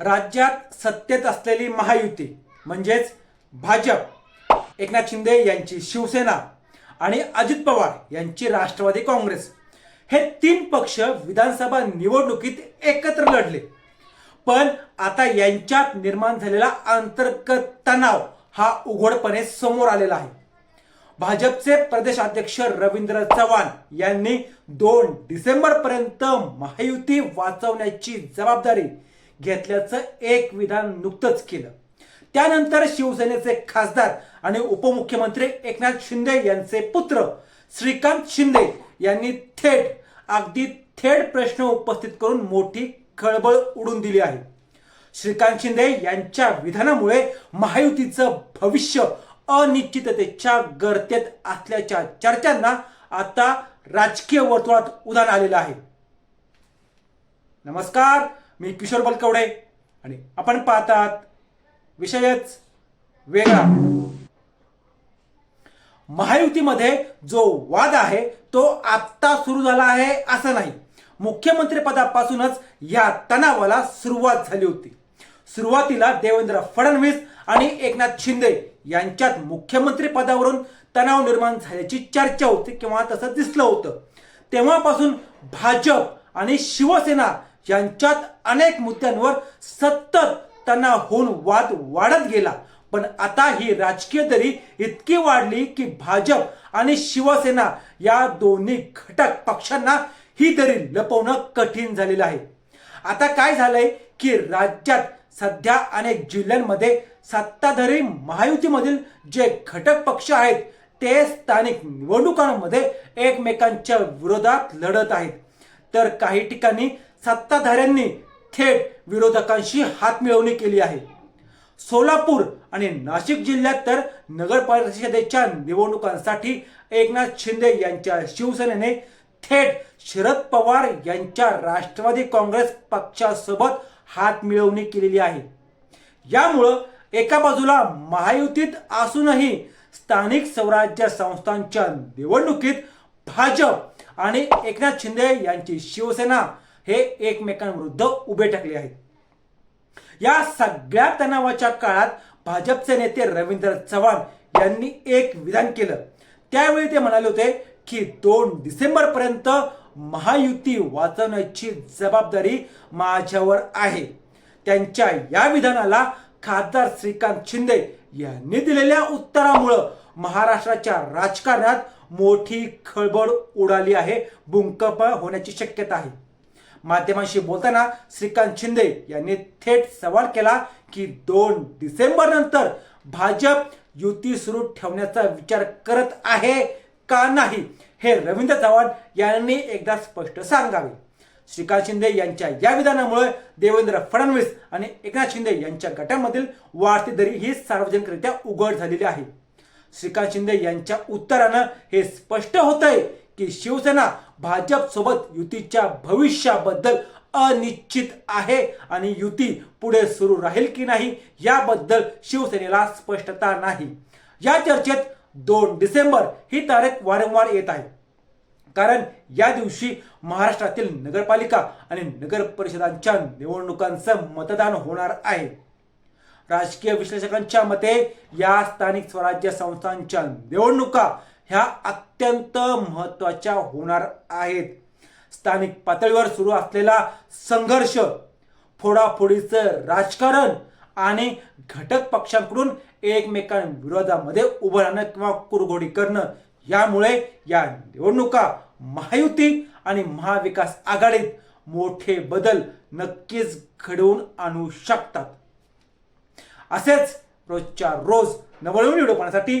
राज्यात सत्तेत असलेली महायुती म्हणजेच भाजप एकनाथ शिंदे यांची शिवसेना आणि अजित पवार यांची राष्ट्रवादी काँग्रेस हे तीन पक्ष विधानसभा निवडणुकीत एकत्र लढले. पण आता यांच्यात निर्माण झालेला अंतर्गत तणाव हा उघडपणे समोर आलेला आहे. भाजपचे प्रदेशाध्यक्ष रवींद्र चव्हाण यांनी दोन डिसेंबर पर्यंत महायुती वाचवण्याची जबाबदारी घेतल्याचं एक विधान नुकतंच केलं. त्यानंतर शिवसेनेचे खासदार आणि उपमुख्यमंत्री एकनाथ शिंदे यांचे पुत्र श्रीकांत शिंदे यांनी थेट अगदी थेट प्रश्न उपस्थित करून मोठी खळबळ उडून दिली आहे. श्रीकांत शिंदे यांच्या विधानामुळे महायुतीचं भविष्य अनिश्चिततेच्या गर्तेत असल्याच्या चर्चांना आता राजकीय वर्तुळात उदाहरण आलेलं आहे. नमस्कार. मी किशोर बलकवडे. आणि आपण पाहतात विषयच वेगळा. महायुतीमध्ये जो वाद आहे तो आत्ता सुरू झाला आहे असं नाही. मुख्यमंत्रीपदापासूनच या तणावाला सुरुवात झाली होती. सुरुवातीला देवेंद्र फडणवीस आणि एकनाथ शिंदे यांच्यात मुख्यमंत्री पदावरून तणाव निर्माण झाल्याची चर्चा होती किंवा तसं दिसलं होतं. तेव्हापासून भाजप आणि शिवसेना यांच्यात अनेक मुद्द्यांवर सतत त्यांना होऊन वाद वाढत गेला. पण आता ही राजकीय दरी इतकी वाढली की भाजप आणि शिवसेना या दोन्ही घटक पक्षांना ही दरी लपवणं कठीण झालेलं आहे. आता काय झालंय की राज्यात सध्या अनेक जिल्ह्यांमध्ये सत्ताधारी महायुतीमधील जे घटक पक्ष आहेत ते स्थानिक निवडणुकांमध्ये एकमेकांच्या विरोधात लढत आहेत. तर काही ठिकाणी सत्ताधाऱ्यांनी थेट विरोधकांशी हात मिळवणी केली आहे. सोलापूर आणि नाशिक जिल्ह्यात तर नगर परिषदेच्या निवडणुकांसाठी एकनाथ शिंदे यांच्या शिवसेनेने थेट शरद पवार यांच्या राष्ट्रवादी काँग्रेस पक्षासोबत हात मिळवणी केलेली आहे. यामुळं एका बाजूला महायुतीत असूनही स्थानिक स्वराज्य संस्थांच्या निवडणुकीत भाजप आणि एकनाथ शिंदे यांची शिवसेना हे एकमेकांविरुद्ध उभे ठाकले आहेत. या सगळ्या तणावाच्या काळात भाजपचे नेते रवींद्र चव्हाण यांनी एक विधान केलं. त्यावेळी ते म्हणाले होते की दोन डिसेंबर पर्यंत महायुती वाचवण्याची जबाबदारी माझ्यावर आहे. त्यांच्या या विधानाला खासदार श्रीकांत शिंदे यांनी दिलेल्या उत्तरामुळं महाराष्ट्राच्या राजकारणात मोठी खळबळ उडाली आहे भूकंप होण्याची शक्यता आहे. माध्यमांशी बोलताना श्रीकांत शिंदे यांनी थेट सवाल केला की दोन डिसेंबर नंतर भाजप युती सुरू ठेवण्याचा विचार करत आहे का नाही हे रवींद्र चव्हाण यांनी एकदा स्पष्ट सांगावे. श्रीकांत शिंदे यांच्या या विधानामुळे देवेंद्र फडणवीस आणि एकनाथ शिंदे यांच्या गटामधील वाढती दरी ही सार्वजनिकरित्या उघड झालेली आहे. श्रीकांत शिंदे यांच्या उत्तरानं हे स्पष्ट होतंय की शिवसेना भाजप सोबत युतीच्या भविष्याबद्दल अनिश्चित आहे आणि युती पुढे सुरू राहील की नाही याबद्दल शिवसेनेला स्पष्टता नाही. या चर्चेत दोन डिसेंबर ही तारीख वारंवार येत आहे. कारण या दिवशी महाराष्ट्रातील नगरपालिका आणि नगर परिषदांच्या निवडणुकांचं मतदान होणार आहे. राजकीय विश्लेषकांच्या मते या स्थानिक स्वराज्य संस्थांच्या निवडणुका ह्या अत्यंत महत्त्वाच्या होणार आहेत. स्थानिक पातळीवर सुरू असलेला संघर्ष फोडाफोडीचं राजकारण आणि घटक पक्षांकडून एकमेकांविरोधामध्ये उभं राहणं किंवा कुरघोडी करणं यामुळे या निवडणुका महायुती आणि महाविकास आघाडीत मोठे बदल नक्कीच घडवून आणू शकतात. असेच रोजच्या रोज नवळून व्हिडिओ पाहण्यासाठी